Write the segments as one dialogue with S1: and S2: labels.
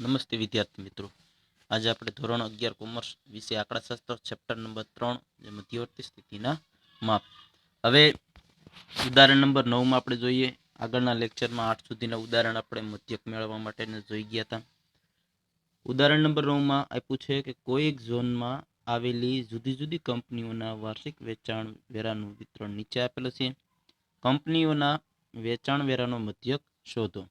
S1: નમસ્તે વિદ્યાર્થી મિત્રો. આજે આપણે ધોરણ અગિયાર કોમર્સ વિશે આંકડાશાસ્ત્ર ચેપ્ટર નંબર ત્રણ જે મધ્યવર્તી સ્થિતિના માપ. હવે ઉદાહરણ નંબર નવમાં આપણે જોઈએ. આગળના લેક્ચરમાં આઠ સુધીના ઉદાહરણ આપણે મધ્યક મેળવવા માટેને જોઈ ગયા હતા. ઉદાહરણ નંબર નવમાં આપ્યું છે કે કોઈ એક ઝોનમાં આવેલી જુદી જુદી કંપનીઓના વાર્ષિક વેચાણ વેરાનું વિતરણ નીચે આપેલું છે. કંપનીઓના વેચાણ વેરાનો મધ્યક શોધો.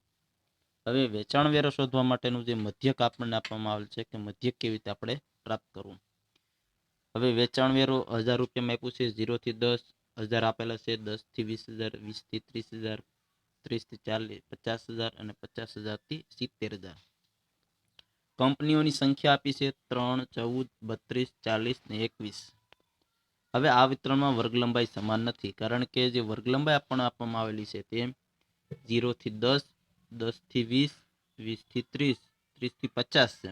S1: હવે વેચાણ વેરો શોધવા માટેનું જે મધ્યક આપણને આપવામાં આવેલ છે કે મધ્યક કેવી રીતે આપણે પ્રાપ્ત કરવું? હવે વેચાણ વેરો હજાર રૂપિયામાં આપ્યું છે ઝીરોથી દસ હજાર આપેલા છે દસથી વીસ હજાર વીસથી ત્રીસ હજાર ત્રીસથી ચાલીસ, પચાસ હજાર અને પચાસ હજારથી સિત્તેર હજાર. કંપનીઓની સંખ્યા આપી છે ત્રણ, ચૌદ, બત્રીસ, ચાલીસ ને એકવીસ. હવે આ વિતરણમાં વર્ગ લંબાઈ સમાન નથી, કારણ કે જે વર્ગ લંબાઈ આપણને આપવામાં આવેલી છે તે ઝીરોથી દસ દસથી વીસ, વીસથી ત્રીસ, ત્રીસથી પચાસ છે.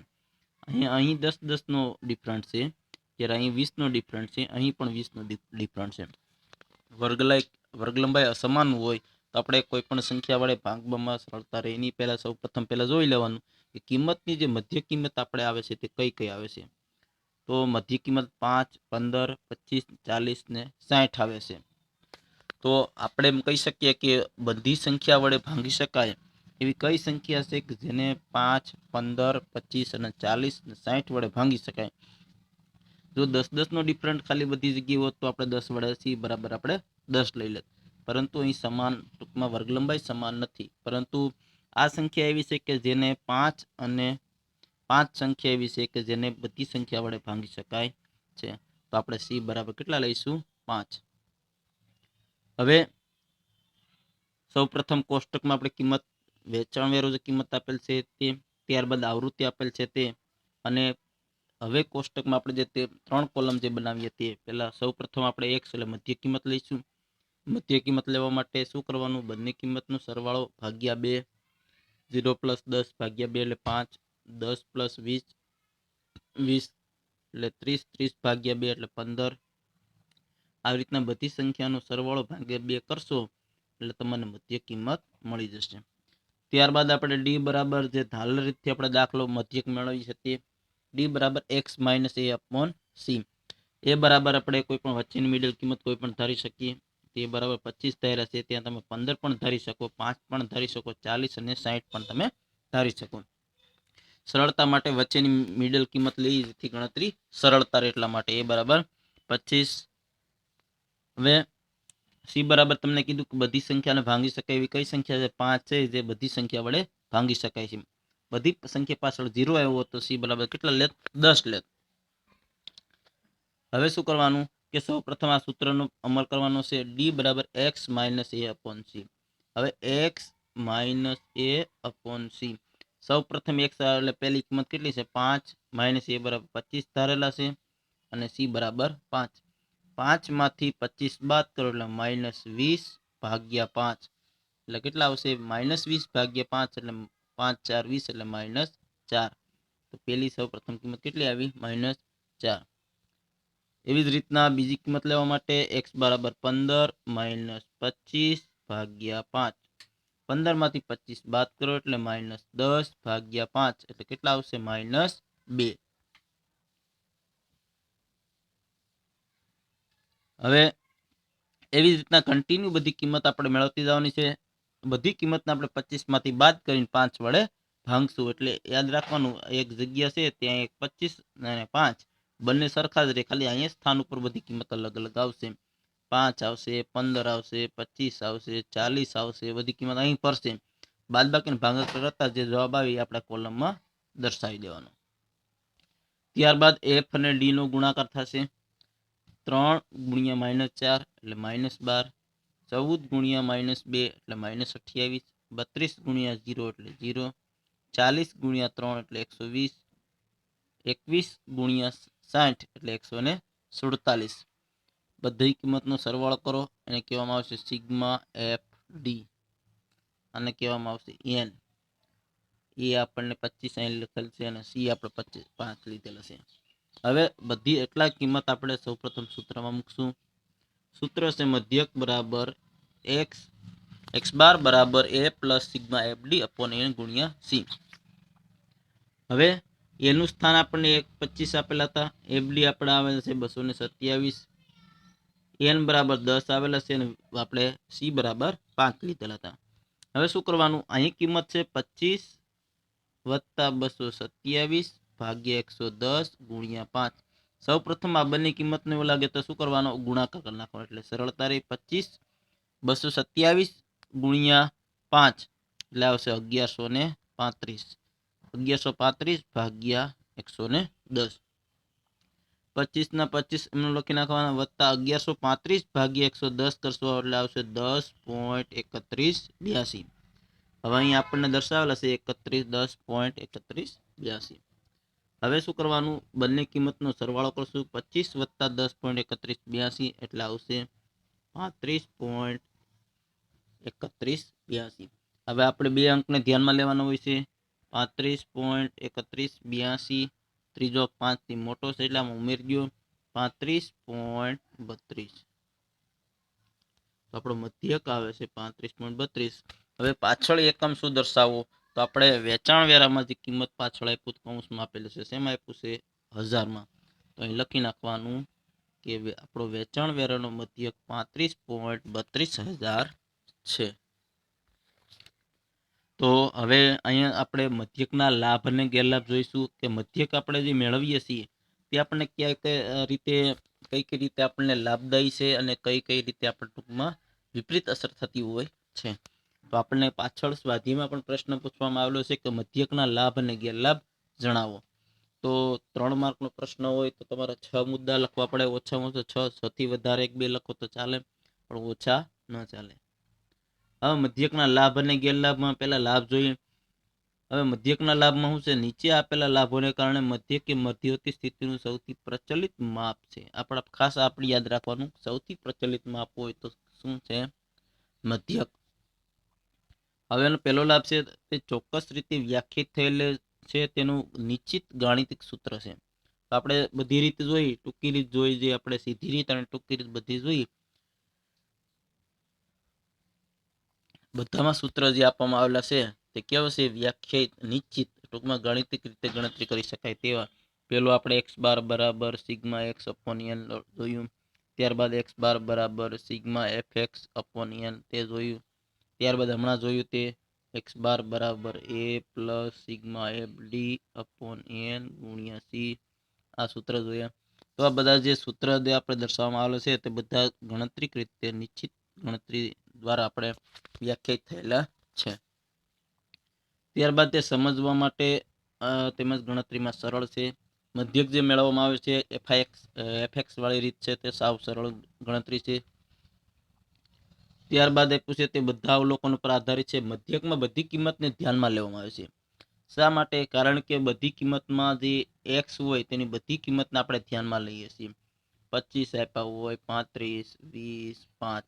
S1: અહીં અહીં દસ, દસનો ડિફરન્ટ છે. જ્યારે અહીં વીસનો ડિફરન્ટ છે, અહીં પણ વીસનો ડિફરન્ટ છે. વર્ગલાય વર્ગલંબાઈ અસમાન હોય, તો આપણે કોઈ પણ સંખ્યા વડે ભાગવામાં સરળતા રહે. એની પહેલાં સૌ પ્રથમ પહેલાં જોઈ લેવાનું કે કિંમતની જે મધ્ય કિંમત આપણે આવે છે તે કઈ કઈ આવે છે. તો મધ્ય કિંમત પાંચ, પંદર, પચીસ, ચાલીસ ને સાઠ આવે છે. તો આપણે એમ કહી શકીએ કે બધી સંખ્યા વડે ભાંગી શકાય. એવી કઈ સંખ્યા છે કે જેને પાંચ, પંદર, પચીસ અને ચાલીસ ને સાઠ વડે ભાંગી શકાય? જો દસ દસનો ડિફરન્ટ ખાલી બધી જગ્યાએ હોત તો આપણે દસ વડે સી બરાબર આપણે દસ લઈ લેત. પરંતુ અહીં સમાન ટૂંકમાં વર્ગ લંબાઈ સમાન નથી. પરંતુ આ સંખ્યા એવી છે કે જેને પાંચ અને પાંચ સંખ્યા એવી છે કે જેને બધી સંખ્યા વડે ભાંગી શકાય છે. તો આપણે સી બરાબર કેટલા લઈશું? પાંચ. હવે સૌ પ્રથમ કોષ્ટકમાં આપણે કિંમત વેચાણ વેરો જે કિંમત આપેલ છે તે ત્યારબાદ આવૃત્તિ આપેલ છે તે અને હવે કોષ્ટકમાં આપણે જે તે ત્રણ કોલમ જે બનાવીએ તે પહેલાં સૌ પ્રથમ આપણે એક એટલે મધ્ય કિંમત લઈશું. મધ્ય કિંમત લેવા માટે શું કરવાનું? બંને કિંમતનો સરવાળો ભાગ્યા બે, ઝીરો પ્લસ દસ ભાગ્યા બે એટલે પાંચ, દસ પ્લસ વીસ વીસ એટલે ત્રીસ ત્રીસ ભાગ્યા બે એટલે પંદર. આવી રીતના બધી સંખ્યાનો સરવાળો ભાગ્યા બે કરશો એટલે તમને મધ્ય કિંમત મળી જશે. ત્યારબાદ આપણે ડી બરાબર જે રીતથી આપણે દાખલો મધ્યક મેળવી શકીએ. ડી બરાબર X minus A upon C A બરાબર આપણે કોઈ પણ વચ્ચેની મિડલ કિંમત કોઈ પણ ધારી શકીએ. તે બરાબર પચીસ ધાર્યા છે ત્યાં તમે પંદર પણ ધારી શકો, પાંચ પણ ધારી શકો, ચાલીસ અને સાઠ પણ તમે ધારી શકો. સરળતા માટે વચ્ચેની મિડલ કિંમત લઈ જેથી ગણતરી સરળતા એટલા માટે. એ બરાબર પચીસ. હવે સી બરાબર તમને કીધું કે બધી સંખ્યાને ભાંગી શકાય એવી કઈ સંખ્યા છે? પાંચ છે, જે બધી સંખ્યા વડે ભાંગી શકાય છે. બધી સંખ્યા પાછળ ઝીરો આવ્યો તો સી બરાબર કેટલા લેત? દસ લેત. હવે શું કરવાનું? કે સૌ પ્રથમ આ સૂત્રનો અમલ કરવાનો છે ડી બરાબર X minus A upon C હવે X minus A upon C સૌ પ્રથમ એક્સ એટલે પહેલી કિંમત કેટલી છે? પાંચ માઇનસ એ બરાબર પચીસ ધારેલા છે અને સી બરાબર પાંચ. પાંચમાંથી પચીસ બાદ કરો એટલે માઇનસ વીસ ભાગ્યા પાંચ. એટલે કેટલા આવશે? માઇનસ વીસ ભાગ્યા પાંચ એટલે પાંચ ચાર વીસ એટલે માઇનસ ચાર. તો પેલી સૌ પ્રથમ કિંમત કેટલી આવી? માઇનસ ચાર. એવી જ રીતના બીજી કિંમત લેવા માટે એક્સ બરાબર પંદર માઇનસ પચીસ ભાગ્યા પાંચ. પંદરમાંથી પચીસ બાદ કરો એટલે માઇનસ દસ ભાગ્યા પાંચ. એટલે કેટલા આવશે? માઇનસ બે. હવે એવી રીતના કન્ટિન્યુ બધી કિંમત આપણે મેળવતી જવાની છે. બધી કિંમતને આપણે પચીસમાંથી બાદ કરીને પાંચ વડે ભાંગશું. એટલે યાદ રાખવાનું, એક જગ્યા છે, ત્યાં એક પચીસ અને પાંચ. બંને સરખા જ રહે. ખાલી અહીંયા સ્થાન ઉપર બધી કિંમત અલગ અલગ આવશે. પાંચ આવશે, પંદર આવશે, પચીસ આવશે, ચાલીસ આવશે, બધી કિંમત અહીં પડશે બાદ બાકીને ભાંગ કરતા જે જવાબ આવી આપણા કોલમમાં દર્શાવી દેવાનો. ત્યારબાદ એફ અને ડીનો ગુણાકાર થશે. ત્રણ ગુણ્યા માઇનસ ચાર એટલે માઇનસ બાર, ચૌદ ગુણ્યા માઇનસ બે એટલે માઇનસ અઠ્યાવીસ, બત્રીસ ગુણ્યા ઝીરો એટલે ઝીરો, ચાલીસ ગુણ્યા ત્રણ એટલે એકસો વીસ, એકવીસ ગુણ્યા સાઠ એટલે એકસો ને સુડતાલીસ. બધી કિંમતનો સરવાળો કરો એને કહેવામાં આવશે સિગ્મા એફ ડી અને કહેવામાં આવશે એન. એ આપણને પચીસ અહીં લખેલ છે અને સી આપણે પચીસ પાંચ લીધેલા છે. હવે બધી એટલા કિંમત આપણે સૌપ્રથમ સૂત્રમાં મૂકશું. સૂત્ર છે મધ્યક બરાબર એક્સ એક્સ બાર બરાબર A plus sigma F D upon N ગુણ્યા સી હવે એનું સ્થાન આપણને એક પચીસ આપેલા હતા. એફડી આપણે આવેલા છે બસો ને સત્યાવીસ. એન બરાબર દસ આવેલા છે અને આપણે સી બરાબર પાંચ લીધેલા હતા. હવે શું કરવાનું? અહીં કિંમત છે પચીસ વત્તા બસો સત્યાવીસ. ભાગ્યા એકસો દસ ગુણ્યા પાંચ. સૌ પ્રથમ આ બંને કિંમતને એવું લાગે તો શું કરવાનો? ગુણાકાર કરી નાખવાનો. એટલે સરળતા રહી પચીસ, બસો સત્યાવીસ ગુણ્યા પાંચ. એટલે આવશે અગિયારસો ને પાંત્રીસ. અગિયારસો પાંત્રીસ ભાગ્યા એકસો ને દસ. પચીસ ના પચીસ એમને લખી નાખવાના. વત્તા અગિયારસો પાંત્રીસ ભાગ્યા એકસો દસ કરશો એટલે આવશે દસ પોઈન્ટ એકત્રીસ બ્યાસી. હવે અહીં આપણને દર્શાવેલા છે એકત્રીસ દસ પોઈન્ટ એકત્રીસ બ્યાસી. હવે શું કરવાનું? બંને કિંમતનો સરવાળો કરશું. પચીસ વત્તા દસ પોઈન્ટ એકત્રીસ બ્યાસી એટલે આવશે પાંત્રીસ પોઈન્ટ એકત્રીસ બ્યાસી. હવે આપણે બે અંકને ધ્યાનમાં લેવાનો હોય છે. પાંત્રીસ પોઈન્ટ એકત્રીસ બ્યાસી, ત્રીજો પાંચથી મોટો છે એટલે આમાં ઉમેરી દો પાંત્રીસ પોઈન્ટ બત્રીસ. તો આપણો મધ્યક આવે છે પાંત્રીસ પોઈન્ટ બત્રીસ. હવે પાછળ એકમ શું દર્શાવવો? તો આપણે વેચાણ વેરામાં જે કિંમત પાછળ આપ્યું કૌંસમાં આપેલું છે. શેમાં આપ્યું છે? હજારમાં. તો અહીં લખી નાખવાનું કે આપણો વેચાણ વેરાનો મધ્યક પાંત્રીસ પોઈન્ટ બત્રીસ હજાર છે. તો હવે અહીંયા આપણે મધ્યકના લાભ અને ગેરલાભ જોઈશું કે મધ્યક આપણે જે મેળવીએ છીએ તે આપણને ક્યાંક અ, રીતે કઈ કઈ રીતે આપણને લાભદાયી છે અને કઈ કઈ રીતે આપણે ટૂંકમાં વિપરીત અસર થતી હોય છે. તો આપણને પાછળ સ્વાધ્યાયમાં પણ પ્રશ્ન પૂછવામાં આવેલો છે કે મધ્યકના લાભ અને ગેરલાભ જણાવો. તો ત્રણ માર્કનો પ્રશ્ન હોય તો તમારે છ મુદ્દા લખવા પડે. ઓછામાં ઓછા છ સૌથી વધારે એક બે લખો તો ચાલે, પણ ઓછા ન ચાલે. હવે મધ્યકના લાભ અને ગેરલાભમાં પહેલા લાભ જોઈએ. હવે મધ્યકના લાભમાં શું છે? નીચે આપેલા લાભોને કારણે મધ્યક કે મધ્યવર્તી સ્થિતિનું સૌથી પ્રચલિત માપ છે. આપણા ખાસ આપણે યાદ રાખવાનું, સૌથી પ્રચલિત માપ હોય તો શું છે? મધ્યક. હવે એનો પહેલો લાભ છે તે ચોક્કસ રીતે વ્યાખ્યાયિત થયેલ છે તેનું નિશ્ચિત ગાણિતિક સૂત્ર છે. તો આપણે બધી રીતે જોઈ, ટૂંકી રીત જોઈ, જે આપણે સીધી રીત અને ટૂંકી રીત બધી જોઈ. બધામાં સૂત્ર જે આપવામાં આવેલા છે તે કેવા છે? વ્યાખ્યાયિત, નિશ્ચિત, ટૂંકમાં ગાણિતિક રીતે ગણતરી કરી શકાય તેવા. પેલો આપણે એક્સ બાર બરાબર સિગ્મા એક્સ અપોન જોયું. ત્યારબાદ એક્સ બાર બરાબર સિગ્મા એફ એક્સ અપોન તે જોયું. ત્યારબાદ હમણાં જોયું તે એક્સ બાર બરાબર A plus sigma F D upon N ગુણ્યા સી આ સૂત્ર જોયા. તો આ બધા જે સૂત્ર આપણે દર્શાવવામાં આવેલો છે તે બધા ગણતરીક રીતે નિશ્ચિત ગણતરી દ્વારા આપણે વ્યાખ્યાયિત થયેલા છે. ત્યારબાદ તે સમજવા માટે તેમજ ગણતરીમાં સરળ છે. મધ્યક જે મેળવવામાં આવે છે એફઆઈએક્સ એફએક્સ વાળી રીત છે તે સાવ સરળ ગણતરી છે. ત્યારબાદ આપ્યું છે તે બધા અવલોકનો પર આધારિત છે. મધ્યકમાં બધી કિંમતને ધ્યાનમાં લેવામાં આવે છે. શા માટે? કારણ કે બધી કિંમતમાં જે એક્સ હોય તેની બધી કિંમતને આપણે ધ્યાનમાં લઈએ છીએ. પચીસ આપ્યા હોય, પાંત્રીસ, વીસ, પાંચ.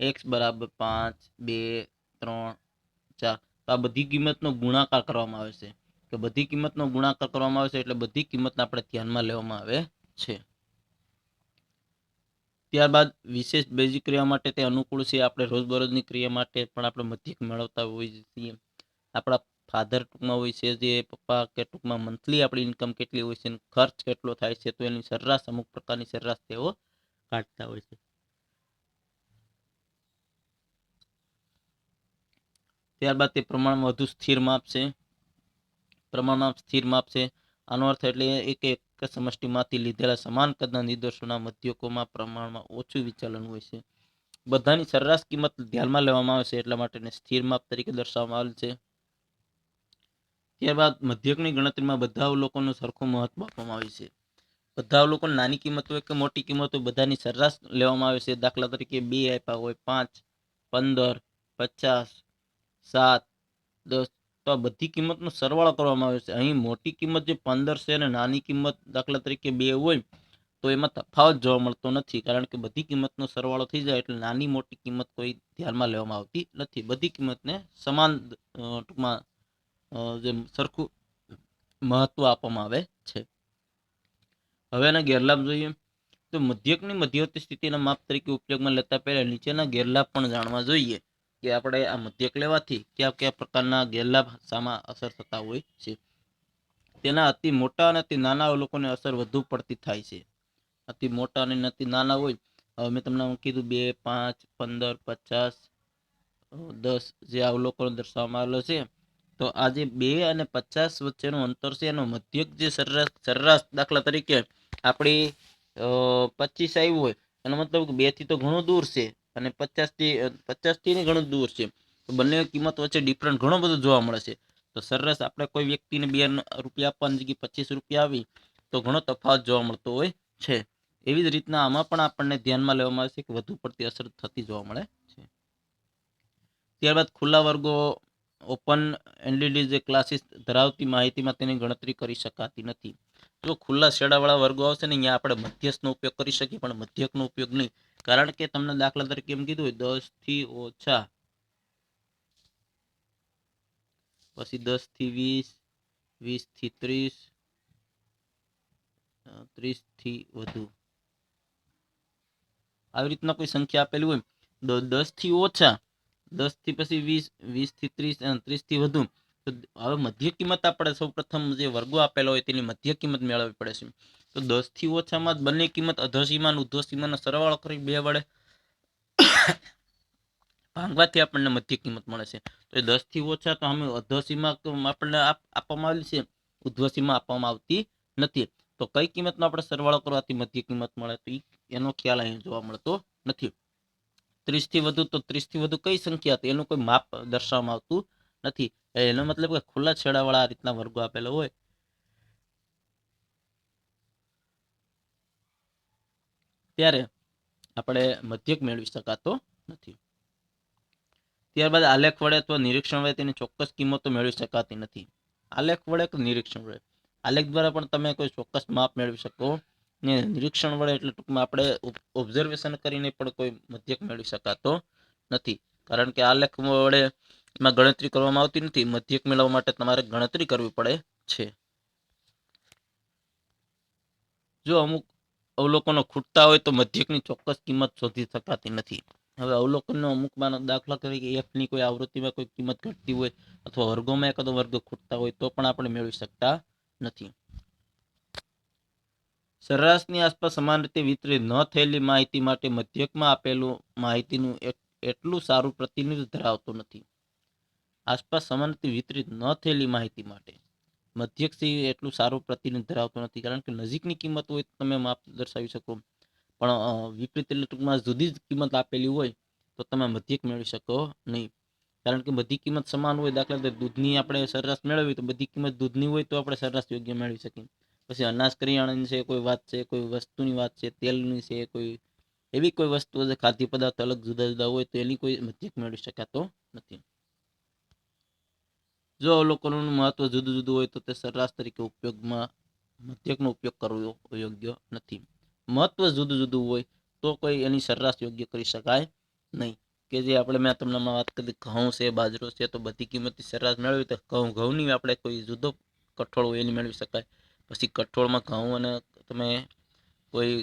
S1: એક્સ બરાબર પાંચ, બે, ત્રણ, ચાર. તો આ બધી કિંમતનો ગુણાકાર કરવામાં આવે છે. કે બધી કિંમતનો ગુણાકાર કરવામાં આવે છે એટલે બધી કિંમતને આપણે ધ્યાનમાં લેવામાં આવે છે. ત્યારબાદ વિશેષ બેઝિક ક્રિયા માટે તે અનુકૂળ છે. આપણે રોજબરોજની ક્રિયા માટે પણ આપણે મધ્યક મેળવતા હોઈએ છીએ. આપણા ફાધર ટૂંકમાં હોય છે જે પપ્પા કે ટૂંકમાં મંથલી આપણી ઇન્કમ કેટલી હોય છે ખર્ચ કેટલો થાય છે તો એની સરેરાશ અમુક પ્રકારની સરેરાશ તેઓ કાઢતા હોય છે. ત્યારબાદ તે પ્રમાણમાં વધુ સ્થિર માપ છે. પ્રમાણમાં સ્થિર માપ છે. આનો અર્થ એટલે એ કે સમષ્ટિમાંથી લીધેલા સમાન કદના નિદર્શોના મધ્યકોમાં પ્રમાણમાં ઓછું વિચલન હોય છે. બધાની સરેરાશ કિંમત ધ્યાનમાં લેવામાં આવે છે એટલા માટે સ્થિર માપ તરીકે દર્શાવવામાં આવેલ છે. ત્યારબાદ મધ્યકની ગણતરીમાં બધા અવલોકનનું સરખું મહત્વ આપવામાં આવે છે. બધા અવલોકન નાની કિંમત હોય કે મોટી કિંમત હોય, બધાની સરેરાશ લેવામાં આવે છે. દાખલા તરીકે બે આપ્યા હોય, પાંચ, પંદર, પચાસ, સાત, દસ તો આ બધી કિંમતનો સરવાળો કરવામાં આવે છે. અહીં મોટી કિંમત જે પંદર છે અને નાની કિંમત દાખલા તરીકે બે હોય, તો એમાં તફાવત જોવા મળતો નથી, કારણ કે બધી કિંમતનો સરવાળો થઈ જાય એટલે નાની મોટી કિંમત કોઈ ધ્યાનમાં લેવામાં આવતી નથી. બધી કિંમતને સમાન ટૂંકમાં જે સરખું મહત્વ આપવામાં આવે છે. હવે એના ગેરલાભ જોઈએ. તો મધ્યકની મધ્યવર્તી સ્થિતિના માપ તરીકે ઉપયોગમાં લેતા પહેલા નીચેના ગેરલાભ પણ જાણવા જોઈએ. કે આપણે આ મધ્યક લેવાથી કયા કયા પ્રકારના ગેરલાભ સામા અસર થતા હોય છે. તેના અતિ મોટા અને અતિ નાના લોકોને અસર વધુ પડતી થાય છે. અતિ મોટા અને અતિ નાના હોય, હવે મેં તમને કીધું બે, પાંચ, પંદર, પચાસ, દસ જે અવલોકનો દર્શાવવામાં આવેલો છે, તો આ જે બે અને પચાસ વચ્ચેનું અંતર છે, એનો મધ્યક જે સરેરાશ સરેરાશ દાખલા તરીકે આપણી પચીસ આવ્યું હોય, એનો મતલબ બેથી તો ઘણું દૂર છે. અને પચાસથી પચાસથી ને ઘણું દૂર છે. તો બંને કિંમત વચ્ચે ડિફરન્ટ ઘણો બધો જોવા મળે છે. તો સરેરાશ આપણે કોઈ વ્યક્તિને બે રૂપિયા આપવાની જગ્યાએ પચીસ રૂપિયા આવી, તો ઘણો તફાવત જોવા મળતો હોય છે. એવી જ રીતના આમાં પણ આપણને ધ્યાનમાં લેવામાં આવે છે કે વધુ પડતી અસર થતી જોવા મળે છે. ત્યારબાદ ખુલ્લા વર્ગો, ઓપન એનડીડી જે ક્લાસીસ ધરાવતી માહિતીમાં તેની ગણતરી કરી શકાતી નથી. જો ખુલ્લા શેડાવાળા વર્ગો આવશે ને, અહીંયા આપણે મધ્યસ્થનો ઉપયોગ કરી શકીએ, પણ મધ્યકનો ઉપયોગ નહીં. કારણ કે તમને દાખલા તરીકે એમ કીધું દસથી ઓછા. પછી દસથી વીસ વીસથી ત્રીસ ત્રીસથી વધુ. આવી રીતના કોઈ સંખ્યા આપેલી હોય દસથી ઓછા, દસથી પછી વીસ વીસથી ત્રીસ ત્રીસથી વધુ. હવે મધ્ય કિંમત આપણે સૌ પ્રથમ જે વર્ગો આપેલા હોય તેની મધ્ય કિંમત મેળવવી પડે છે તો દસથી ઓછામાં બંને કિંમત અધસીમા અને ઉધ્વસીમાનો સરવાળો કરી બે વડે ભાંગવાથી આપણને મધ્ય કિંમત મળે છે. તો એ દસથી ઓછા તો અમે અધસીમા સીમા આપણને આપવામાં આવેલી છે. ઉધ્વસીમા આપવામાં આવતી નથી. તો કઈ કિંમતનો આપણે સરવાળો કરવાથી મધ્ય કિંમત મળે? તો એનો ખ્યાલ અહીં જોવા મળતો નથી. ત્રીસથી વધુ તો ત્રીસથી વધુ કઈ સંખ્યા હતી? એનું કોઈ માપ દર્શાવવામાં આવતું નથી. એનો મતલબ કે ખુલ્લા છેડાવાળા આ રીતના વર્ગો આપેલો હોય. ત્યારે આપણે મધ્યક મેળવી શકાતો નથી. ત્યારબાદ આલેખ વડે અથવા નિરીક્ષણ વડે તેની ચોક્કસ કિંમતો મેળવી શકાતી નથી. આલેખ વડે કે નિરીક્ષણ વડે? આલેખ દ્વારા પણ તમે કોઈ ચોક્કસ માપ મેળવી શકો. ને નિરીક્ષણ વડે એટલે ટૂંકમાં આપણે ઓબ્ઝર્વેશન કરીને પણ કોઈ મધ્યક મેળવી શકાતો નથી. કારણ કે આલેખ વડે એમાં ગણતરી કરવામાં આવતી નથી. મધ્યક મેળવવા માટે તમારે ગણતરી કરવી પડે છે. જો અમુક અવલોકનો ખૂટતા હોય તો મધ્યકની ચોક્કસ કિંમત શોધી શકાતી નથી. હવે અવલોકનનો અમુકમાં દાખલા તરીકે એફની કોઈ આવૃત્તિમાં કોઈ કિંમત ઘટતી હોય અથવા વર્ગોમાં એકાદો વર્ગ ખૂટતા હોય તો પણ આપણે મેળવી શકતા નથી. સરેરાશની આસપાસ સમાન રીતે વિતરિત ન થયેલી માહિતી માટે મધ્યકમાં આપેલું માહિતીનું એટલું સારું પ્રતિનિધિત્વ ધરાવતું નથી. આસપાસ સમાન રીતે વિતરિત ન થયેલી માહિતી માટે. મધ્યક એટલું સારું પ્રતિનિધિ ધરાવતું નથી. કારણ કે નજીકની કિંમત હોય તો તમે માપ દર્શાવી શકો. પણ વિપરીત એટલે ટૂંકમાં જુદી જ કિંમત આપેલી હોય તો તમે મધ્યક મેળવી શકો નહીં. કારણ કે બધી કિંમત સમાન હોય દાખલા તરીકે દૂધની આપણે સરેરાશ મેળવી તો બધી કિંમત દૂધની હોય તો આપણે સરેરાશ યોગ્ય મેળવી શકીએ. પછી અનાજ કરિયાણાની છે, કોઈ વાત છે, કોઈ વસ્તુની વાત છે, તેલની છે, કોઈ એવી કોઈ વસ્તુ છે ખાદ્ય પદાર્થ અલગ જુદા જુદા હોય તો એની કોઈ મધ્યક મેળવી શકાતો નથી. જો અવલોકનોનું મહત્વ જુદું જુદું હોય તો તે સરેરાશ તરીકે ઉપયોગમાં મધ્યકનો ઉપયોગ કરવો યોગ્ય નથી. મહત્વ જુદું જુદું હોય તો કોઈ એની સરેરાશ યોગ્ય કરી શકાય નહીં. કે જે આપણે મેં તમને વાત કરી ઘઉં છે, બાજરો છે, તો બધી કિંમતની સરેરાશ મેળવી તો ઘઉં, ઘઉંની આપણે કોઈ જુદો કઠોળ હોય એની મેળવી શકાય. પછી કઠોળમાં ઘઉં અને તમે કોઈ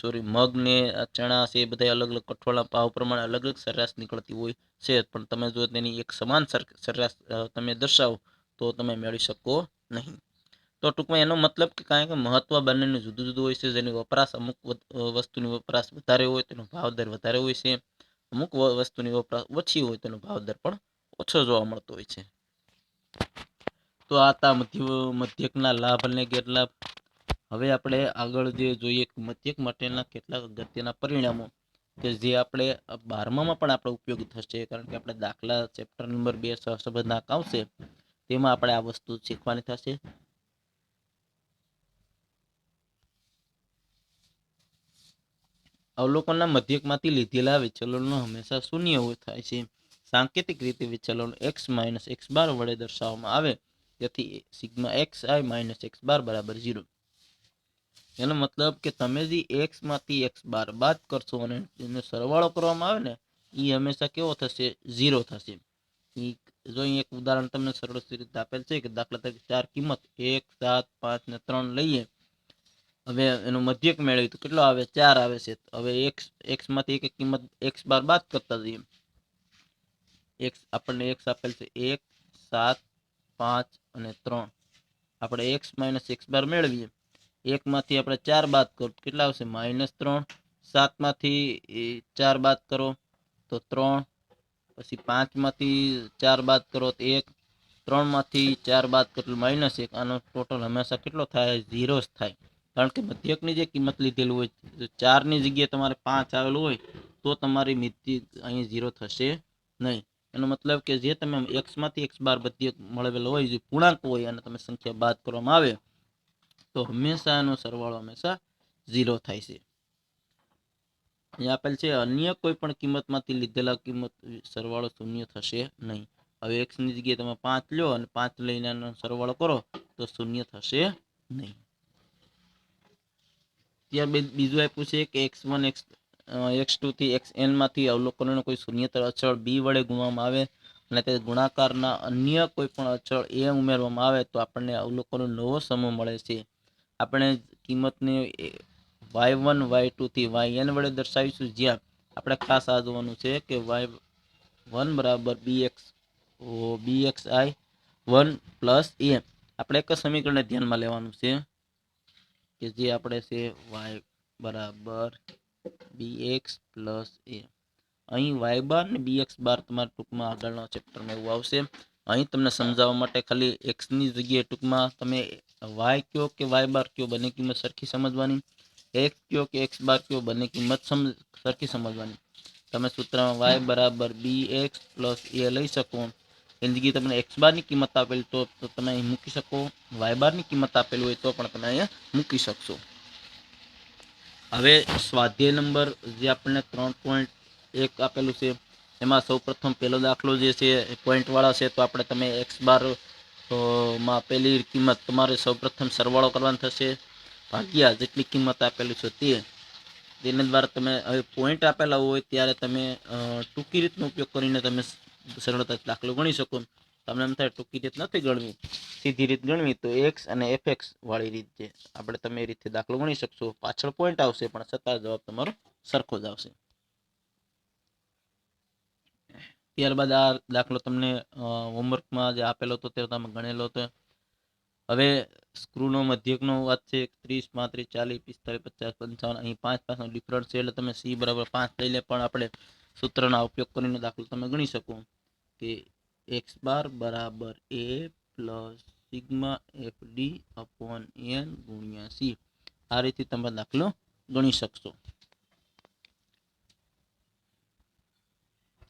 S1: સોરી મગ ને ચણા છે એ બધા અલગ અલગ કઠોળના ભાવ પ્રમાણે અલગ અલગ સરેરાશ નીકળતી હોય છે. પણ તમે જો તેની એક સમાન સરેરાશ તમે દર્શાવો તો તમે મેળવી શકો નહીં. તો ટૂંકમાં એનો મતલબ કે કારણ કે મહત્વ બંનેનું જુદું જુદું હોય છે. જેની વપરાશ અમુક વસ્તુની વપરાશ વધારે હોય તેનો ભાવ દર વધારે હોય છે. અમુક વસ્તુની વપરાશ ઓછી હોય તેનો ભાવ દર પણ ઓછો જોવા મળતો હોય છે. તો આ હતા મધ્ય, મધ્યકના લાભ અને ગેરલાભ. હવે આપણે આગળ જે જોઈએ કે મધ્યક માટેના કેટલાક અગત્યના પરિણામો કે જે આપણે બારમામાં પણ આપણે ઉપયોગ થશે. કારણ કે આપણે દાખલા ચેપ્ટર નંબર બે સહસંબંધનાક આવશે. તેમાં આપણે આ વસ્તુ શીખવાની થશે. અવલોકનના મધ્યકમાંથી લીધેલા વિચલનો હંમેશા શૂન્ય થાય છે. સાંકેતિક રીતે વિચલન એક્સ માઇનસ એક્સ બાર વડે દર્શાવવામાં આવે. તેથી sigma x i minus x bar બરાબર ઝીરો એનો મતલબ કે તમે જે એક્સમાંથી એક્સ બાર બાદ કરશો અને એનો સરવાળો કરવામાં આવે ને એ હંમેશા કેવો થશે? ઝીરો થશે. એ જો અહીં એક ઉદાહરણ તમને સરળ રીતે આપેલ છે કે દાખલા તરીકે ચાર કિંમત, એક, સાત, પાંચ ને ત્રણ લઈએ. હવે એનો મધ્યક મેળવ્યું તો કેટલો આવે? ચાર આવે છે. હવે એક્સ એક્સમાંથી એક એક કિંમત એક્સ બાર બાદ કરતા જઈએ. એક્સ આપણને એક્સ આપેલ છે એક, સાત, પાંચ અને ત્રણ. આપણે એક્સ માઇનસ એક્સ બાર મેળવીએ. એકમાંથી આપણે ચાર બાદ કરો કેટલા આવશે? માઇનસ ત્રણ. સાતમાંથી ચાર બાદ કરો, તો ત્રણ. પછી પાંચમાંથી ચાર બાદ કરો, તો એક. ત્રણમાંથી ચાર બાદ કરો માઇનસ એક. આનો ટોટલ હંમેશા કેટલો થાય? ઝીરો જ થાય. કારણ કે મધ્યકની જે કિંમત લીધેલું હોય ચારની જગ્યાએ તમારે પાંચ આવેલું હોય, તો તમારી મિતિ અહીં ઝીરો થશે નહીં. એનો મતલબ કે જે તમે એક્સમાંથી એક્સ બાર બધી મળેલો હોય, જે પૂર્ણાંક હોય અને તમે સંખ્યા બાદ કરવામાં આવે તો હંમેશા એનો સરવાળો હંમેશા ઝીરો થાય છે. અહીંયા આપેલ છે, અન્ય કોઈ પણ કિંમતમાંથી લીધેલા કિંમત, સરવાળો શૂન્ય થશે નહીં. હવે એક્સની જગ્યાએ તમે પાંચ લો અને પાંચ લઈને એનો સરવાળો કરો, તો શૂન્ય થશે નહીં. ત્યારબાદ બીજું આપ્યું છે કે x one x x two થી એક્સ એનમાંથી અવલોકનોનો કોઈ શૂન્યતર અચળ બી વડે ગુણવામાં આવે અને તે ગુણાકારના અન્ય કોઈ પણ અચળ એ ઉમેરવામાં આવે, તો આપણને અવલોકનનો નવો સમૂહ મળે છે. આપણે કિંમતને વાય વન વાય ટુથી વાય એન વડે દર્શાવીશું. જ્યાં આપણે ખાસ આ જોવાનું છે કે વાય વન બરાબર b x b x i one plus a આપણે એક સમીકરણને ધ્યાનમાં લેવાનું છે કે જે આપણે છે વાય બરાબર બી એક્સ પ્લસ એ અહીં વાય બાર ને બી એક્સ બાર તમારા ટૂંકમાં આગળના ચેપ્ટરમાં એવું આવશે. અહીં તમને સમજાવવા માટે ખાલી એક્સની જગ્યાએ ટૂંકમાં તમે વાય કયો કે વાય બાર કયો બંને કિંમત સરખી સમજવાની. એક્સ કયો કે એક્સ બાર કયો બંને કિંમત સમ, સરખી સમજવાની. તમે સૂત્રમાં વાય બરાબર બી એક્સ પ્લસ એ લઈ શકો. એની જગ્યાએ તમને એક્સ બારની કિંમત આપેલી તો તો તમે અહીં મૂકી શકો. વાય બારની કિંમત આપેલી હોય તો પણ તમે અહીંયા મૂકી શકશો. હવે સ્વાધ્યાય નંબર જે આપણને ત્રણ પોઈન્ટ એક આપેલું છે એમાં સૌપ્રથમ પહેલો દાખલો જે છે એ પોઈન્ટવાળા છે, તો આપણે તમે એક્સ બારમાં આપેલી કિંમત તમારે સૌપ્રથમ સરવાળો કરવાનો થશે. ભાગ્યા જેટલી કિંમત આપેલી છે તે. તેના દ્વારા તમે હવે પોઈન્ટ આપેલા હોય ત્યારે તમે ટૂંકી રીતનો ઉપયોગ કરીને તમે સરળતાથી દાખલો ગણી શકો. તમને એમ થાય ટૂંકી રીત નથી ગણવી. સીધી રીત ગણવી તો એક્સ અને એફ વાળી રીત છે. આપણે તમે એ રીતે દાખલો ગણી શકશો. પાછળ પોઈન્ટ આવશે પણ છતાં જવાબ તમારો સરખો જ આવશે. ત્યારબાદ આ દાખલો તમને હોમવર્કમાં જે આપેલો હતો તે તમે ગણેલો હતો. હવે સ્ક્રૂનો મધ્યકનો વાત છે ત્રીસ પાંત્રીસ, ચાલીસ, પિસ્તાલીસ, પચાસ, પંચાવન, અહીં પાંચ પાંચનો ડિફરન્સ છે એટલે તમે સી બરાબર પાંચ લઈ લે, પણ આપણે સૂત્રના ઉપયોગ કરીને દાખલો તમે ગણી શકો. કે એક્સ બાર બરાબર a plus sigma f d upon n ગુણ્યા સી. આ રીતે તમે દાખલો ગણી શકશો.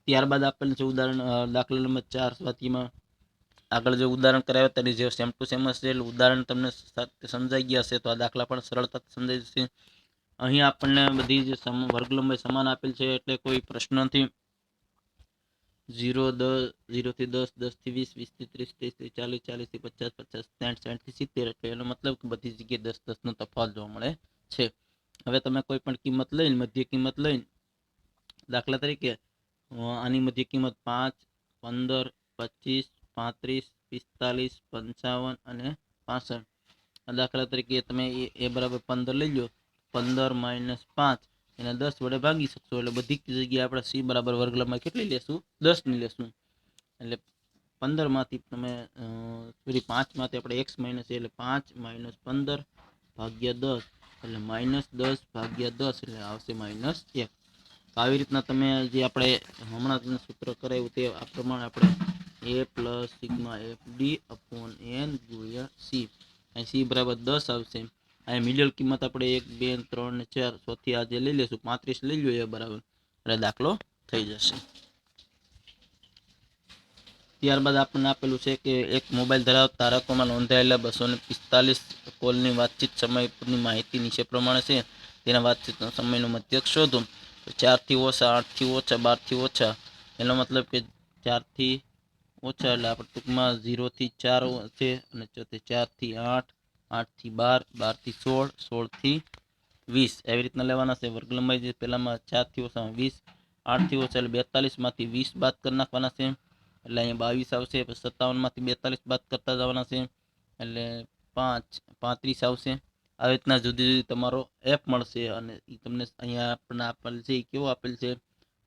S1: ત્યારબાદ આપેલ છે ઉદાહરણ દાખલા નંબર ચાર સ્વાતિમાં આગળ જે ઉદાહરણ કરાવ્યા તેની જે સેમ ટુ સેમ હશે એટલે ઉદાહરણ તમને સમજાઈ ગયા હશે, તો આ દાખલા પણ સરળતાથી સમજાઈ જશે. અહીં આપણને બધી જે સમ વર્ગ લંબાઈ સમાન આપેલ છે, એટલે કોઈ પ્રશ્ન નથી. ઝીરો દસ ઝીરોથી દસ દસથી વીસ વીસથી ત્રીસ ત્રીસથી ચાલીસ ચાલીસથી પચાસ પચાસ, સાઠ સાઠથી સિત્તેર, એટલે એનો મતલબ કે બધી જગ્યાએ દસ દસનો તફાવત જોવા મળે છે. હવે તમે કોઈ પણ કિંમત લઈને, મધ્ય કિંમત લઈને દાખલા તરીકે આની મધ્ય કિંમત પાંચ, પંદર, પચીસ, પાંત્રીસ, પિસ્તાલીસ, પંચાવન અને પાસઠ. દાખલા તરીકે તમે એ બરાબર પંદર લઈ લો. પંદર માઇનસ પાંચ, એને દસ વડે ભાગી શકશો. એટલે બધી જગ્યાએ આપણે સી બરાબર વર્ગ લંબાઈ કેટલી લેશું? દસની લેશું. એટલે પંદરમાંથી તમે સોરી, પાંચમાંથી આપણે એક્સ માઇનસ એટલે પાંચ માઇનસ પંદર ભાગ્યા દસ. એટલે માઇનસ દસ ભાગ્યા દસ, એટલે આવશે માઇનસ એક. તો આવી રીતના તમે જે આપણે હમણાં તમને સૂત્ર કરાવ્યું તે આ પ્રમાણે આપણે a plus sigma f d upon n ગુણ્યા સી. અહીં સી બરાબર દસ આવશે. અહીં મિડલ કિંમત આપણે એક, બે, ત્રણ ને ચાર ચોથી આજે લઈ લઈશું. પાંત્રીસ લઈ લઈએ બરાબર. એટલે દાખલો થઈ જશે. ત્યારબાદ આપણને આપેલું છે કે એક મોબાઈલ ધરાવતા ધારકોમાં નોંધાયેલા બસો ને પિસ્તાલીસ કોલની વાતચીત સમયની માહિતી નીચે પ્રમાણે છે. તેના વાતચીતનો સમયનો મધ્યક શોધો. તો ચારથી ઓછા, આઠથી ઓછા, બારથી ઓછા. એનો મતલબ કે ચારથી ઓછા એટલે આપણે ટૂંકમાં ઝીરોથી ચાર છે અને ચોથે ચારથી આઠ, આઠથી બાર, બારથી સોળ, સોળથી વીસ. એવી રીતના લેવાના છે. વર્ગ લંબાઈ જે પહેલાંમાં ચારથી ઓછામાં વીસ, આઠથી ઓછા એટલે બેતાલીસમાંથી વીસ બાદ કરી નાખવાના છે. એટલે અહીંયા બાવીસ આવશે સત્તાવનમાંથી બેતાલીસ બાદ કરતા જવાના છે. એટલે પાંચ, પાંત્રીસ આવશે. આવી રીતના જુદી જુદી તમારો એફ મળશે અને એ તમને અહીંયા આપણને આપેલ છે એ કેવો આપેલ છે?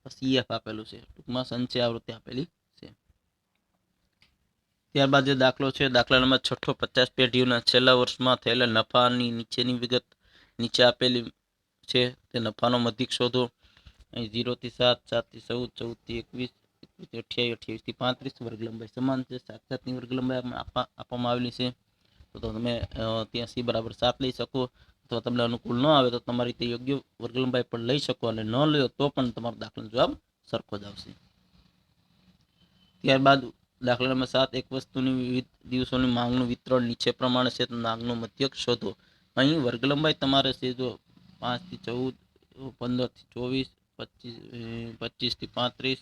S1: સીએફ આપેલું છે. ટૂંકમાં સંચય આવૃત્તિ આપેલી છે. ત્યારબાદ જે દાખલો છે, દાખલા નંબર છઠ્ઠો, પચાસ પેઢીઓના છેલ્લા વર્ષમાં થયેલા નફાની નીચેની વિગત નીચે આપેલી છે. તે નફાનો મધિક શોધો. અહીં ઝીરોથી સાત સાતથી ચૌદ ચૌદથી એકવીસ એકવીસથી અઠ્યાવીસ અઠ્યાવીસથી પાંત્રીસ વર્ગ લંબાઈ સમાન છે. સાત સાતની વર્ગ લંબાઈ આપવામાં આવેલી છે. તો તમે ત્યાં બરાબર સાત લઈ શકો. અથવા તમને અનુકૂળ ન આવે તો તમારી તે યોગ્ય વર્ગ લંબાઈ પણ લઈ શકો અને ન લ્યો તો પણ તમારો દાખલાનો જવાબ સરખો જ આવશે. ત્યારબાદ દાખલા નંબર સાત એક વસ્તુની વિવિધ દિવસોની માંગનું વિતરણ નીચે પ્રમાણે છે. તો માંગનો મધ્યક શોધો. અહીં વર્ગ લંબાઈ તમારે છે જો પાંચથી ચૌદ, પંદરથી ચોવીસ, પચીસ પચીસથી પાંત્રીસ,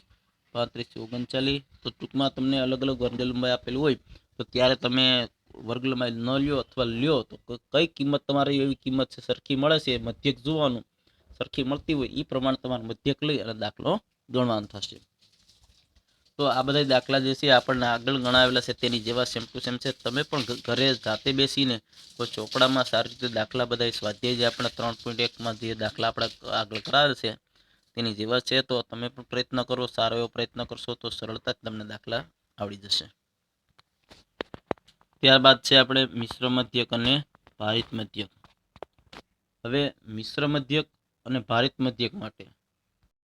S1: પાંત્રીસથી ઓગણચાલીસ, તો ટૂંકમાં તમને અલગ અલગ વર્ગ લંબાઈ આપેલું હોય. તો ત્યારે તમે વર્ગ લંબાઈ ન લ્યો અથવા લ્યો, તો કઈ કિંમત તમારી એવી કિંમત છે? સરખી મળે છે? મધ્યક જોવાનું. સરખી મળતી હોય એ પ્રમાણે તમારે મધ્યક લઈ અને દાખલો ગણવાનો થશે. તો આ બધા દાખલા જે છે, આપણને આગળ ગણાવેલા છે, તેની જેવા સેમ ટુ સેમ છે. તમે પણ ઘરે જાતે બેસીને કોઈ ચોપડામાં સારી રીતે દાખલા બધા સ્વાધ્યાય જે આપણે ત્રણ પોઈન્ટ એકમાં જે દાખલા આપણે આગળ કરાવે છે, તેની જેવા છે, તો તમે પણ પ્રયત્ન કરો, સારો એવો પ્રયત્ન કરશો, તો સરળતાથી તમને દાખલા આવડી જશે. ત્યારબાદ છે આપણે મિશ્ર મધ્યક અને ભારિત મધ્યક. હવે મિશ્ર મધ્યક અને ભારિત મધ્યક માટે